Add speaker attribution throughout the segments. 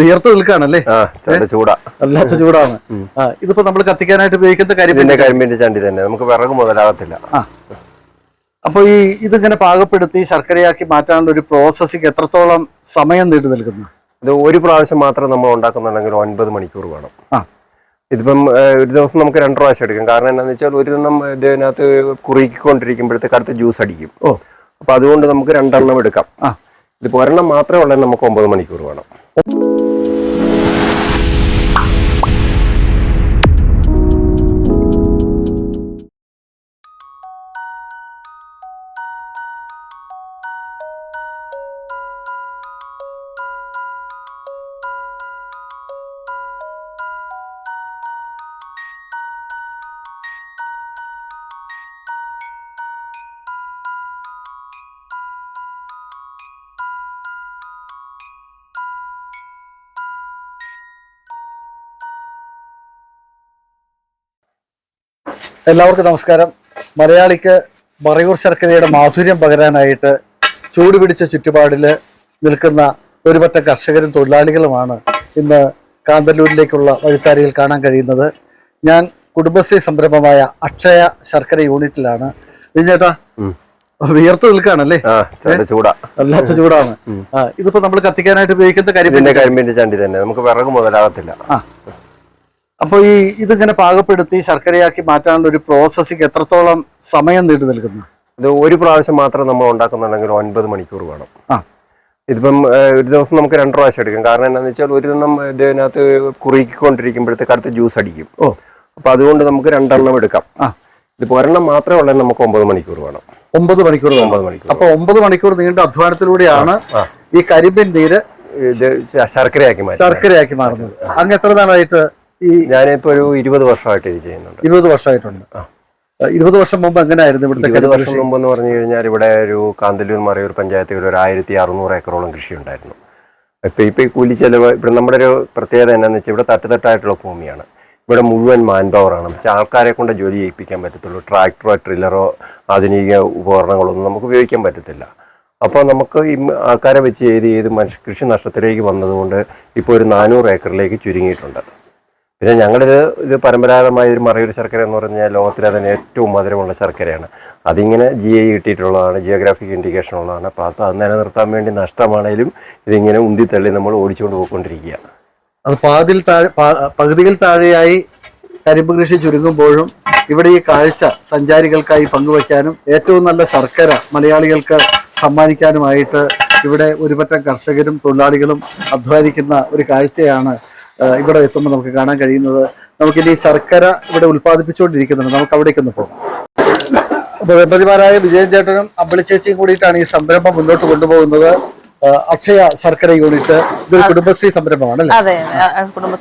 Speaker 1: വിയർത്ത്
Speaker 2: നിൽക്കാണല്ലേ ചൂടാ.
Speaker 1: അല്ലാത്ത ചൂടാണ്. ഇതിപ്പോ നമ്മൾ കത്തിക്കാനായിട്ട് ഉപയോഗിക്കുന്ന കരിമ്പിന്റെ
Speaker 2: കരിമീന്റെ കരിമ്പിന്റെ ചണ്ടി തന്നെ. നമുക്ക് വിറക് മുതലാകത്തില്ല.
Speaker 1: അപ്പൊ ഈ ഇതിങ്ങനെ പാകപ്പെടുത്തി ശർക്കരയാക്കി മാറ്റാനുള്ള ഒരു പ്രോസസ്സിങ് എത്രത്തോളം സമയം നീണ്ടു നിൽക്കുന്നു?
Speaker 2: ഇത് ഒരു പ്രാവശ്യം മാത്രം നമ്മൾ ഉണ്ടാക്കുന്നുണ്ടെങ്കിൽ ഒൻപത് മണിക്കൂർ വേണം. ഇതിപ്പം ഒരു ദിവസം നമുക്ക് രണ്ട് പ്രാവശ്യം എടുക്കും. കാരണം എന്താണെന്ന് വെച്ചാൽ ഒരു ദിനം ഇതിനകത്ത് കുറുക്കിക്കൊണ്ടിരിക്കുമ്പോഴത്തേക്ക് അടുത്ത് ജ്യൂസ് അടിക്കും.
Speaker 1: ഓ.
Speaker 2: അപ്പൊ അതുകൊണ്ട് നമുക്ക് രണ്ടെണ്ണം എടുക്കാം. ഇതിപ്പോ ഒരെണ്ണം മാത്രമേ ഉള്ളൂ നമുക്ക് ഒമ്പത് മണിക്കൂർ വേണം.
Speaker 1: എല്ലാവർക്കും നമസ്കാരം. മലയാളിക്ക് മറയൂർ ശർക്കരയുടെ മാധുര്യം പകരാനായിട്ട് ചൂട് പിടിച്ച ചുറ്റുപാടിൽ നിൽക്കുന്ന ഒരുപറ്റ കർഷകരും തൊഴിലാളികളുമാണ് ഇന്ന് കാന്തല്ലൂരിലേക്കുള്ള വഴിത്താരിയിൽ കാണാൻ കഴിയുന്നത്. ഞാൻ കുടുംബശ്രീ സംരംഭമായ അക്ഷയ ശർക്കര യൂണിറ്റിലാണ്. വിജയേട്ടാ. വിയർത്ത് നിൽക്കുകയാണല്ലേ?
Speaker 2: ചൂടാ.
Speaker 1: അല്ലാത്ത ചൂടാണ്. ഇതിപ്പോ നമ്മൾ കത്തിക്കാനായിട്ട് ഉപയോഗിക്കുന്ന കരിമ്പിന്റെ
Speaker 2: കരിമ്പിന്റെ ചണ്ടി തന്നെ. നമുക്ക് വിറക് മുതലാകത്തില്ല.
Speaker 1: ആ അപ്പൊ ഈ ഇതിങ്ങനെ പാകപ്പെടുത്തി ശർക്കരയാക്കി മാറ്റാനുള്ള ഒരു പ്രോസസ്സിങ് എത്രത്തോളം സമയം നീണ്ടു നിൽക്കുന്നു?
Speaker 2: ഇത് ഒരു പ്രാവശ്യം മാത്രം നമ്മൾ ഉണ്ടാക്കുന്നുണ്ടെങ്കിൽ ഒൻപത് മണിക്കൂർ വേണം.
Speaker 1: ആ.
Speaker 2: ഇതിപ്പം ഒരു ദിവസം നമുക്ക് രണ്ട് പ്രാവശ്യം എടുക്കും. കാരണം എന്താണെന്ന് വെച്ചാൽ ഒരു എണ്ണം ഇതിനകത്ത് കുറുക്കിക്കൊണ്ടിരിക്കുമ്പോഴത്തേക്ക് കടുത്ത് ജ്യൂസ് അടിക്കും.
Speaker 1: ഓ.
Speaker 2: അപ്പൊ അതുകൊണ്ട് നമുക്ക് രണ്ടെണ്ണം എടുക്കാം.
Speaker 1: ആ.
Speaker 2: ഇതിപ്പോ ഒരെണ്ണം മാത്രമേ ഉള്ളൂ നമുക്ക് ഒമ്പത് മണിക്കൂർ വേണം.
Speaker 1: ഒമ്പത് മണിക്കൂർ.
Speaker 2: ഒമ്പത് മണിക്കൂർ.
Speaker 1: അപ്പൊ ഒമ്പത് മണിക്കൂർ നീണ്ട അധ്വാനത്തിലൂടെയാണ് ഈ കരിമ്പിൻ നീര്
Speaker 2: ഇത് ശർക്കരയാക്കി മാറ്റി
Speaker 1: ശർക്കരയാക്കി മാറുന്നത്. അങ്ങ് എത്ര നാളായിട്ട് ഈ
Speaker 2: ഞാനിപ്പോ ഒരു ഇരുപത് വർഷമായിട്ട് ഇത് ചെയ്യുന്നുണ്ട്.
Speaker 1: ഇരുപത് വർഷമായിട്ടുണ്ട്. ഇരുപത് വർഷം മുമ്പ് എങ്ങനെയായിരുന്നു ഇവിടുത്തെ
Speaker 2: ഇരുപത് വർഷം മുമ്പ് എന്ന് പറഞ്ഞു കഴിഞ്ഞാൽ ഇവിടെ ഒരു കാന്തല്ലൂർ മറയൂർ പഞ്ചായത്തിൽ ഒരു ആയിരത്തി അറുന്നൂറ് ഏക്കറോളം കൃഷി ഉണ്ടായിരുന്നു ഇപ്പൊ ഇപ്പൊ ഈ കൂലി ചെലവ് ഇവിടെ നമ്മുടെ ഒരു പ്രത്യേകത എന്നാന്ന് വെച്ചാൽ ഇവിടെ തട്ടുതട്ടായിട്ടുള്ള ഭൂമിയാണ്. ഇവിടെ മുഴുവൻ മാൻ പവറാണ് ആണ് ആൾക്കാരെ കൊണ്ട് ജോലി ചെയ്യിപ്പിക്കാൻ പറ്റത്തുള്ളൂ. ട്രാക്ടറോ ട്രില്ലറോ ആധുനിക ഉപകരണങ്ങളൊന്നും നമുക്ക് ഉപയോഗിക്കാൻ പറ്റത്തില്ല. അപ്പോൾ നമുക്ക് ഈ ആൾക്കാരെ വെച്ച് ചെയ്ത് ചെയ്ത് മനുഷ്യ കൃഷി നഷ്ടത്തിലേക്ക് വന്നതുകൊണ്ട് ഇപ്പോൾ ഒരു നാനൂറ് ഏക്കറിലേക്ക് ചുരുങ്ങിയിട്ടുണ്ട്. പിന്നെ ഞങ്ങളിത് ഇത് പരമ്പരാഗതമായ ഒരു മറയൂർ ശർക്കര എന്ന് പറഞ്ഞാൽ ലോകത്തിലെ തന്നെ ഏറ്റവും മധുരമുള്ള ശർക്കരയാണ്. അതിങ്ങനെ ജി ഐ കിട്ടിയിട്ടുള്ളതാണ് ജിയോഗ്രാഫിക് ഇൻഡിക്കേഷൻ ഉള്ളതാണ്. അപ്പോൾ അത് അത് നിലനിർത്താൻ വേണ്ടി നഷ്ടമാണേലും ഇതിങ്ങനെ ഉന്തിത്തള്ളി നമ്മൾ ഓടിച്ചുകൊണ്ട് പോയിക്കൊണ്ടിരിക്കുക.
Speaker 1: അത് പാതിൽ താഴെ പകുതിയിൽ താഴെയായി കരിമ്പ് കൃഷി ചുരുങ്ങുമ്പോഴും ഇവിടെ ഈ കാഴ്ച സഞ്ചാരികൾക്കായി പങ്കുവയ്ക്കാനും ഏറ്റവും നല്ല ശർക്കര മലയാളികൾക്ക് സമ്മാനിക്കാനുമായിട്ട് ഇവിടെ ഒരുപറ്റം കർഷകരും തൊഴിലാളികളും അധ്വാനിക്കുന്ന ഒരു കാഴ്ചയാണ് ഇവിടെ എത്തുമ്പോൾ നമുക്ക് കാണാൻ കഴിയുന്നത് നമുക്കിനി ശർക്കര ഇവിടെ ഉൽപ്പാദിപ്പിച്ചുകൊണ്ടിരിക്കുന്നുണ്ട്. നമുക്ക് അവിടേക്ക് ഒന്ന് പോകാം. അപ്പൊ ദമ്പതിമാരായ വിജയൻ ചേട്ടനും അമ്പളിച്ചേച്ചിയും കൂടിയിട്ടാണ് ഈ സംരംഭം മുന്നോട്ട് കൊണ്ടുപോകുന്നത്. അക്ഷയ ശർക്കര യൂണിറ്റ് ഇതൊരു കുടുംബശ്രീ സംരംഭമാണ് അല്ലേ?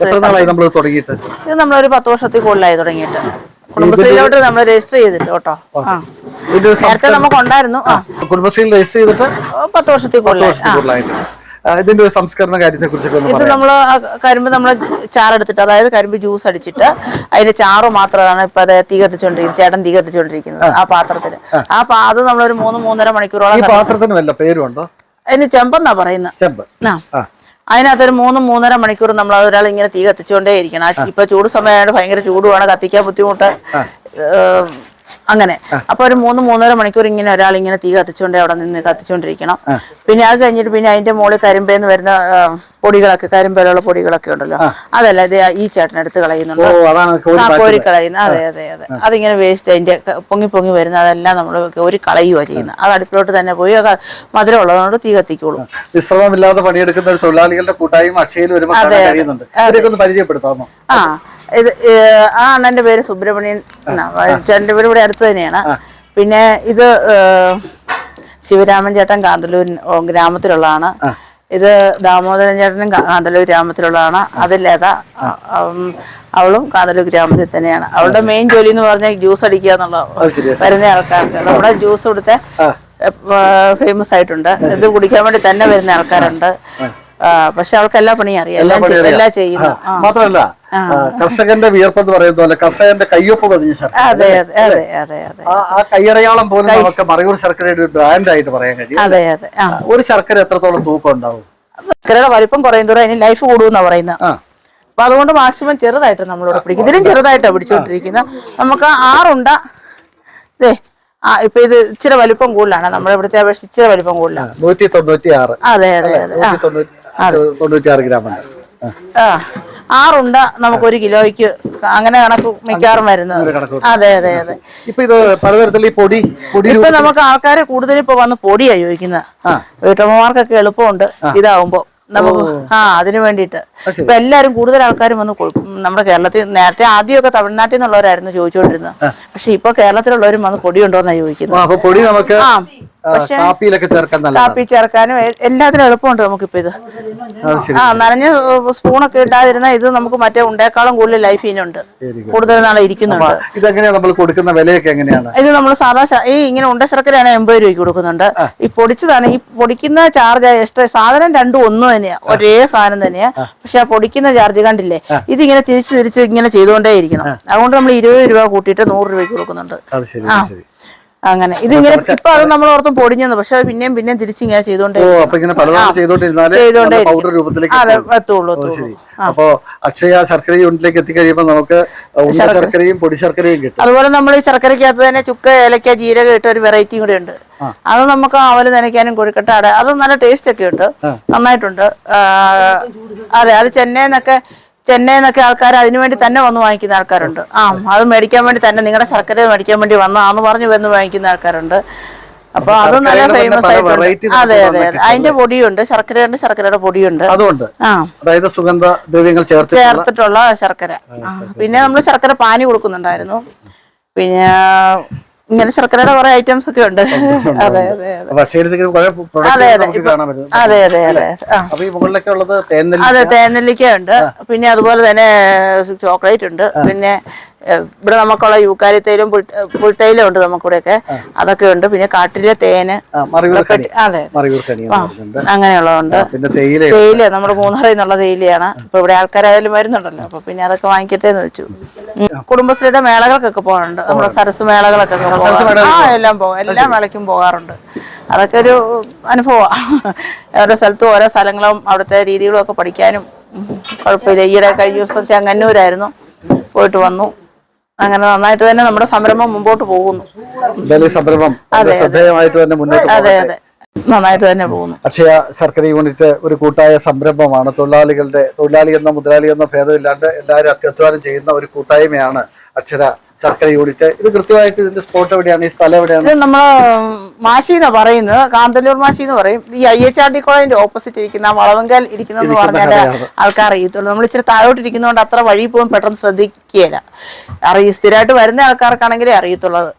Speaker 1: എത്ര നാളായി നമ്മൾ തുടങ്ങിയിട്ട്?
Speaker 3: ഇത് നമ്മളൊരു പത്ത് വർഷത്തിൽ കൂടുതലായി തുടങ്ങിയിട്ട്. കുടുംബശ്രീയിലോട്ട് നമ്മൾ രജിസ്റ്റർ ചെയ്തിട്ട് കേട്ടോ. നേരത്തെ നമുക്ക് ഉണ്ടായിരുന്നു.
Speaker 1: കുടുംബശ്രീയിൽ രജിസ്റ്റർ ചെയ്തിട്ട്
Speaker 3: പത്ത് വർഷത്തിൽ കൂടുതലായി.
Speaker 1: കൂടുതലായിട്ട്. ഇതിന്റെ ഒരു സംസ്കരണ കാര്യത്തെ കുറിച്ചൊക്കെ
Speaker 3: ഇത് നമ്മൾ കരിമ്പ് നമ്മൾ ചാറെടുത്തിട്ട് അതായത് കരിമ്പ് ജ്യൂസ് അടിച്ചിട്ട് അതിന്റെ ചാറ് മാത്രമാണ് ഇപ്പൊ അത് തീ കത്തിച്ചോണ്ടിരിക്കുന്നത് ചേട്ടൻ തീ കത്തിച്ചോണ്ടിരിക്കുന്നത് ആ. പാത്രത്തിൽ ആ. അത് നമ്മളൊരു മൂന്ന് മൂന്നര
Speaker 1: ഈ
Speaker 3: മണിക്കൂറോളം
Speaker 1: പാത്രത്തിന് വല്ല പേരുണ്ടോ
Speaker 3: അതിന് ചെമ്പെന്നാ പറയുന്നത്.
Speaker 1: ചെമ്പ്.
Speaker 3: ആ. അതിനകത്തൊരു മൂന്ന് മൂന്നര മണിക്കൂർ നമ്മൾ ഒരാൾ ഇങ്ങനെ തീ കത്തിച്ചുകൊണ്ടേ ഇരിക്കണം. ഇപ്പൊ ചൂട് സമയമായിട്ട് ഭയങ്കര ചൂടുമാണ് കത്തിക്കാൻ ബുദ്ധിമുട്ട്. അങ്ങനെ. അപ്പൊ ഒരു മൂന്ന് മൂന്നര മണിക്കൂർ ഇങ്ങനെ ഒരാൾ ഇങ്ങനെ തീ കത്തിച്ചുകൊണ്ടേ അവിടെ നിന്ന് കത്തിച്ചുകൊണ്ടിരിക്കണം പിന്നെ അത് കഴിഞ്ഞിട്ട് പിന്നെ അതിന്റെ മുകളിൽ കരിമ്പേന്ന് വരുന്ന പൊടികളൊക്കെ കരിമ്പേലുള്ള പൊടികളൊക്കെ ഉണ്ടല്ലോ. അതല്ല ഇത് ഈ ചേട്ടൻ എടുത്ത് കളയുന്നുണ്ട്.
Speaker 1: കോരി
Speaker 3: കളയുന്ന അതെ അതെ അതെ. അതിങ്ങനെ വേസ്റ്റ് അതിന്റെ പൊങ്ങി പൊങ്ങി വരുന്ന അതെല്ലാം നമ്മൾ ഒരു കളയുക ചെയ്യുന്നത്. അത് അടുപ്പിലോട്ട് തന്നെ പോയി അത് മധുരം ഉള്ളതുകൊണ്ട് തീ കത്തിക്കോളൂ.
Speaker 1: വിശ്രമമില്ലാതെ പണിയെടുക്കുന്ന തൊഴിലാളികളുടെ കൂട്ടായ്മ അക്ഷയയിൽ വരുമ്പോൾ പരിചയപ്പെടുത്താമോ?
Speaker 3: ആ. ഇത് ആ അണ്ണന്റെ പേര് സുബ്രഹ്മണ്യൻ. ചേട്ടന്റെ പേര് ഇവിടെ അടുത്ത് തന്നെയാണ്. പിന്നെ ഇത് ശിവരാമൻ ചേട്ടൻ കാന്തല്ലൂർ ഗ്രാമത്തിലുള്ളതാണ്. ഇത് ദാമോദരൻ ചേട്ടനും കാന്തലൂർ കാന്തല്ലൂർ ഗ്രാമത്തിലുള്ളതാണ്. അത് ലത ഉം, അവളും കാന്തല്ലൂർ ഗ്രാമത്തിൽ തന്നെയാണ്. അവളുടെ മെയിൻ ജോലി എന്ന് പറഞ്ഞാൽ ജ്യൂസ് അടിക്കുക എന്നുള്ള വരുന്ന ആൾക്കാർക്ക് നമ്മുടെ ജ്യൂസ് ഇവിടുത്തെ ഫേമസ് ആയിട്ടുണ്ട്. ഇത് കുടിക്കാൻ വേണ്ടി തന്നെ വരുന്ന ആൾക്കാരുണ്ട്. പക്ഷെ അവൾക്ക് എല്ലാ പണിയും അറിയാം.
Speaker 1: എല്ലാ
Speaker 3: എല്ലാം ചെയ്യുന്നു.
Speaker 1: മാത്രമല്ല കർഷകന്റെ കർഷകന്റെ വിയർപ്പെന്ന് പറയുന്ന പോലെ കർഷകന്റെ കയ്യൊപ്പ് പതിഞ്ഞ
Speaker 3: അതെ അതെ അതെ അതെ
Speaker 1: ആ കയ്യറയാളം പോലും നമുക്ക് മറയൂർ ശർക്കരയുടെ ബ്രാൻഡ് ആയിട്ട് പറയാൻ കഴിയും
Speaker 3: അതെ അതെ
Speaker 1: ഒരു ശർക്കര എത്രത്തോളം തൂക്കം ഉണ്ടാവും?
Speaker 3: ശർക്കരയുടെ വലിപ്പം കുറയും തോറും അതിന് ലൈഫ് കൂടുമെന്നാ പറയുന്നത്. അപ്പൊ അതുകൊണ്ട് മാക്സിമം ചെറുതായിട്ട് നമ്മളോട് പിടിക്കും. ഇതിലും ചെറുതായിട്ടാണ് പിടിച്ചുകൊണ്ടിരിക്കുന്നത് നമുക്ക് ആറുണ്ട ആ ഇപ്പൊ ഇത് ഇച്ചിരി വലിപ്പം കൂടുതലാണ്. നമ്മുടെ ഇവിടുത്തെ അപേക്ഷിച്ച് ഇച്ചിരി വലിപ്പം കൂടുതലാണ്.
Speaker 1: നൂറ്റി തൊണ്ണൂറ്റി ആറ്
Speaker 3: അതെ അതെ അതെ
Speaker 1: ഗ്രാം ഉണ്ട്. ആ.
Speaker 3: ആറുണ്ട നമുക്ക് ഒരു കിലോയ്ക്ക് അങ്ങനെ കണക്ക് മിക്കവാറും വരുന്നത്. അതെ അതെ അതെ.
Speaker 1: ഇപ്പൊ ഇത് പലതരത്തിലുള്ള ഈ പൊടി പൊടി
Speaker 3: ഇപ്പൊ നമുക്ക് ആൾക്കാർ കൂടുതൽ ഇപ്പൊ വന്ന് പൊടിയാ ചോദിക്കുന്നത്. വീട്ടമ്മമാർക്കൊക്കെ എളുപ്പമുണ്ട് ഇതാവുമ്പോ. നമുക്ക് ആ അതിനു വേണ്ടിയിട്ട്. ഇപ്പൊ എല്ലാരും കൂടുതൽ ആൾക്കാരും വന്ന് നമ്മുടെ കേരളത്തിൽ നേരത്തെ ആദ്യമൊക്കെ തമിഴ്നാട്ടിൽ നിന്നുള്ളവരായിരുന്നു ചോദിച്ചുകൊണ്ടിരുന്നത്. പക്ഷെ ഇപ്പൊ കേരളത്തിലുള്ളവരും വന്ന് പൊടി ഉണ്ടോന്നാ ചോദിക്കുന്നത് ആ,
Speaker 1: കാപ്പിയിലൊക്കെ ചേർക്കാൻ
Speaker 3: കാപ്പി ചേർക്കാനും എല്ലാത്തിനും എളുപ്പമുണ്ട് നമുക്കിപ്പോ ഇത്. ആ നനഞ്ഞ സ്പൂണൊക്കെ ഇട്ടാതിരുന്ന ഇത് നമുക്ക് മറ്റേ ഉണ്ടേക്കാളും കൂടുതൽ ലൈഫ് ഇതിനുണ്ട് കൂടുതൽ നാളെ ഇരിക്കുന്നുണ്ട്.
Speaker 1: ഇതെങ്ങനെയാ നമ്മൾ കൊടുക്കുന്ന വിലയൊക്കെ എങ്ങനെയാണ്?
Speaker 3: ഇത് നമ്മൾ സാധാ ഈ ഇങ്ങനെ ഉണ്ട ശർക്കരയാണ് എൺപത് രൂപയ്ക്ക് കൊടുക്കുന്നുണ്ട്. ഈ പൊടിച്ചതാണ്. ഈ പൊടിക്കുന്ന ചാർജ് എക്സ്ട്രാ സാധനം രണ്ടും ഒന്ന് തന്നെയാ. ഒരേ സാധനം തന്നെയാ. പക്ഷെ ആ പൊടിക്കുന്ന ചാർജ് കണ്ടില്ലേ? ഇതിങ്ങനെ തിരിച്ച് തിരിച്ച് ഇങ്ങനെ ചെയ്തുകൊണ്ടേ ഇരിക്കണം അതുകൊണ്ട് നമ്മൾ ഇരുപത് രൂപ കൂട്ടിയിട്ട് നൂറ് രൂപയ്ക്ക് കൊടുക്കുന്നുണ്ട്. ആ.
Speaker 1: അത്
Speaker 3: ഇത് ഇങ്ങനെ ഇപ്പൊ അത് നമ്മൾ ഓർത്തും പൊടിഞ്ഞെന്ന്. പക്ഷെ പിന്നെയും പിന്നെയും തിരിച്ചിങ്ങനെ ചെയ്തോണ്ടിരുന്നാൽ
Speaker 1: പൗഡർ രൂപത്തിലേക്ക്
Speaker 3: അതെ
Speaker 1: എത്തും.
Speaker 3: എത്തുള്ളൂ
Speaker 1: അപ്പോ അക്ഷയ ശർക്കര യൂണിറ്റിലേക്ക് എത്തിക്കഴിയുമ്പോ നമുക്ക് ശർക്കരയും പൊടി ശർക്കരയും കിട്ടും.
Speaker 3: അതുപോലെ നമ്മൾ ഈ ശർക്കരക്കകത്ത് തന്നെ ചുക്ക ഏലക്ക ജീരക ഇട്ട ഒരു വെറൈറ്റിയും കൂടെ ഉണ്ട്. അത് നമുക്ക് അവൽ നനയ്ക്കാനും കൊഴുക്കട്ട അത് നല്ല ടേസ്റ്റ് ഒക്കെ ഉണ്ട്. നന്നായിട്ടുണ്ട്. അതെ അത് ചെന്നൈന്നൊക്കെ ചെന്നൈന്നൊക്കെ ആൾക്കാർ അതിനു വേണ്ടി തന്നെ വന്ന് വാങ്ങിക്കുന്ന ആൾക്കാരുണ്ട്. ആ അത് മേടിക്കാൻ വേണ്ടി തന്നെ നിങ്ങളുടെ ശർക്കര മേടിക്കാൻ വേണ്ടി വന്നാന്ന് പറഞ്ഞു വന്ന് വാങ്ങിക്കുന്ന ആൾക്കാരുണ്ട്. അപ്പൊ അത് നല്ല ഫേമസ്
Speaker 1: ആയിട്ട്
Speaker 3: ആയിട്ടുണ്ട്. അതെ അതെ അതിന്റെ പൊടിയുണ്ട്. ശർക്കരയുണ്ട് ശർക്കരയുടെ പൊടിയുണ്ട്.
Speaker 1: അതുകൊണ്ട് അതായത് സുഗന്ധ ദ്രവ്യങ്ങൾ ചേർത്ത്
Speaker 3: ചേർത്തിട്ടുള്ള ശർക്കര. പിന്നെ നമ്മൾ ശർക്കര പാനി കൊടുക്കുന്നുണ്ടായിരുന്നു. പിന്നെ ഇങ്ങനെ ശർക്കരയുടെ കുറെ ഐറ്റംസ് ഒക്കെ ഉണ്ട്. അതെ അതെ തേനെല്ലിക്ക ഉണ്ട്. പിന്നെ അതുപോലെ തന്നെ ചോക്ലേറ്റ് ഉണ്ട്. പിന്നെ ഇവിടെ നമുക്കുള്ള യൂക്കാലിത്തൈലും പുൽത്തൈലും ഉണ്ട് നമുക്കിവിടെയൊക്കെ. അതൊക്കെ ഉണ്ട്. പിന്നെ കാട്ടിലെ തേന്. അതെ. അങ്ങനെയുള്ളതുണ്ട്.
Speaker 1: തേയില
Speaker 3: നമ്മുടെ മൂന്നാറിൽ നിന്നുള്ള തേയിലയാണ്. ഇപ്പൊ ഇവിടെ ആൾക്കാരായാലും വരുന്നുണ്ടല്ലോ. അപ്പൊ പിന്നെ അതൊക്കെ വാങ്ങിക്കട്ടെ എന്ന് വെച്ചു. കുടുംബശ്രീയുടെ മേളകൾക്കൊക്കെ പോകാറുണ്ട്. നമ്മുടെ സരസ് മേളകളൊക്കെ. ആ എല്ലാം പോകും. എല്ലാ മേളയ്ക്കും പോകാറുണ്ട്. അതൊക്കെ ഒരു അനുഭവമാണ് ഓരോ സ്ഥലത്തും ഓരോ സ്ഥലങ്ങളും അവിടുത്തെ രീതികളും ഒക്കെ പഠിക്കാനും. കുഴപ്പമില്ല. ഈയിടെ കഴിഞ്ഞ ദിവസം ചെങ്ങന്നൂരായിരുന്നു പോയിട്ട് വന്നു. അങ്ങനെ നന്നായിട്ട് തന്നെ നമ്മുടെ സംരംഭം മുമ്പോട്ട് പോകുന്നു.
Speaker 1: സംരംഭം ശ്രദ്ധേയമായിട്ട് തന്നെ മുന്നോട്ട്
Speaker 3: അതെ
Speaker 1: പോകട്ടെ.
Speaker 3: അതെ. നന്നായിട്ട് തന്നെ പോകുന്നു.
Speaker 1: അക്ഷയ ശർക്കര യൂണിറ്റ് ഒരു കൂട്ടായ സംരംഭമാണ്. തൊഴിലാളികളുടെ തൊഴിലാളി എന്ന മുതലാളി എന്ന ഭേദമില്ലാണ്ട് എല്ലാവരും അത്യധ്വാനം ചെയ്യുന്ന ഒരു കൂട്ടായ്മയാണ് അക്ഷര ശർക്കര യൂണിറ്റ്. ഇത് കൃത്യമായിട്ട് ഇതിന്റെ സ്പോട്ട് എവിടെയാണ്? ഈ സ്ഥലം എവിടെയാണ്?
Speaker 3: ഇത് നമ്മൾ മാശി എന്നാ പറയുന്നത്. കാന്തല്ലൂർ മാഷി എന്ന് പറയും. ഈ ഐ എച്ച് ആർ ഡി കോളേജിന്റെ ഓപ്പോസിറ്റ് ഇരിക്കുന്ന വളവങ്കൽ ഇരിക്കുന്നെന്ന്
Speaker 1: പറഞ്ഞാൽ
Speaker 3: ആൾക്കാർ അറിയത്തുള്ളൂ. നമ്മൾ ഇച്ചിരി താഴോട്ട് ഇരിക്കുന്നതുകൊണ്ട് അത്ര വഴി പോകും പെട്ടെന്ന് ശ്രദ്ധിക്കുകയില്ല അറിയ സ്ഥിരമായിട്ട് വരുന്ന ആൾക്കാർക്കാണെങ്കിലേ അറിയത്തുള്ളൂ. അത്